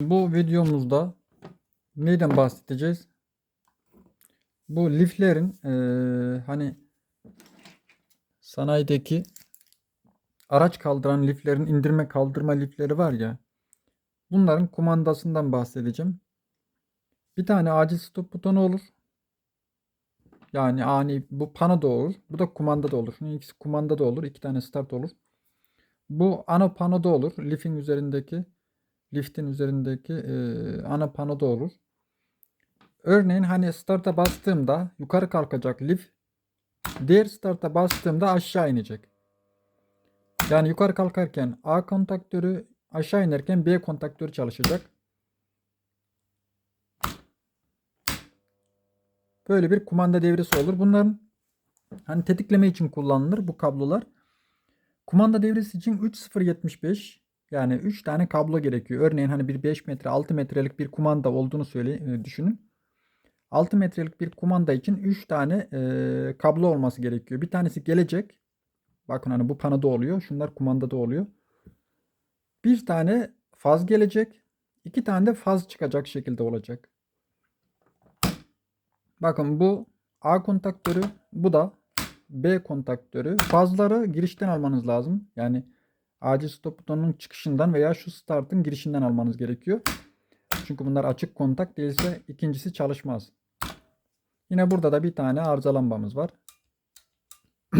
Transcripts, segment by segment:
Bu videomuzda neyden bahsedeceğiz? Bu liflerin eee, hani sanayideki araç kaldıran liflerin indirme kaldırma lifleri var ya. Bunların kumandasından bahsedeceğim. Bir tane acil stop butonu olur. Yani ani bu pano da olur. Bu da kumanda da olur. Şunun ikisi kumanda da olur. iki tane start olur. Bu ana panoda olur. Lifin üzerindeki liftin üzerindeki eee, ana panoda olur. Örneğin hani start'a bastığımda yukarı kalkacak lif diğer start'a bastığımda aşağı inecek. Yani yukarı kalkarken A kontaktörü aşağı inerken B kontaktörü çalışacak. Böyle bir kumanda devresi olur. Bunların hani tetikleme için kullanılır bu kablolar. Kumanda devresi için 3075 yani 3 tane kablo gerekiyor. Örneğin hani bir 5 metre 6 metrelik bir kumanda olduğunu söyle e, düşünün. 6 metrelik bir kumanda için 3 tane e, kablo olması gerekiyor. Bir tanesi gelecek. Bakın hani bu panoda oluyor. Şunlar kumandada oluyor. Bir tane faz gelecek. iki tane de faz çıkacak şekilde olacak. Bakın bu A kontaktörü, bu da B kontaktörü. Fazları girişten almanız lazım. Yani acil stop butonunun çıkışından veya şu startın girişinden almanız gerekiyor. Çünkü bunlar açık kontak değilse ikincisi çalışmaz. Yine burada da bir tane arıza lambamız var.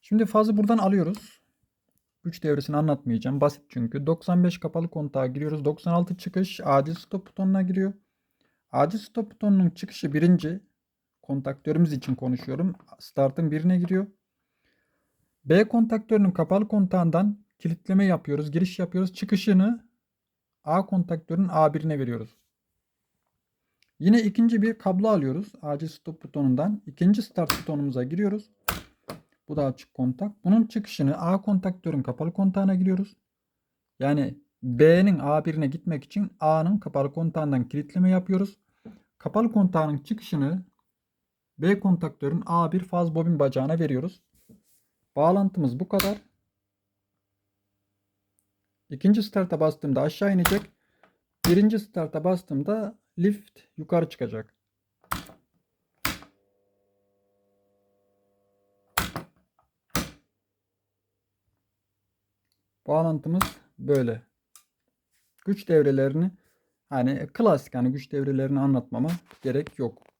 Şimdi fazı buradan alıyoruz. 3 devresini anlatmayacağım. Basit çünkü. 95 kapalı kontağa giriyoruz. 96 çıkış acil stop butonuna giriyor. Acil stop butonunun çıkışı birinci. Kontaktörümüz için konuşuyorum. Startın birine giriyor. B kontaktörünün kapalı kontağından kilitleme yapıyoruz. Giriş yapıyoruz. Çıkışını A kontaktörün A1'ine veriyoruz. Yine ikinci bir kablo alıyoruz. Acil stop butonundan. ikinci start butonumuza giriyoruz. Bu da açık kontak. Bunun çıkışını A kontaktörün kapalı kontağına giriyoruz. Yani B'nin A1'ine gitmek için A'nın kapalı kontağından kilitleme yapıyoruz. Kapalı kontağının çıkışını B kontaktörün A1 faz bobin bacağına veriyoruz. Bağlantımız bu kadar. İkinci start'a bastığımda aşağı inecek. Birinci start'a bastığımda lift yukarı çıkacak. Bağlantımız böyle. Güç devrelerini hani klasik hani güç devrelerini anlatmama gerek yok.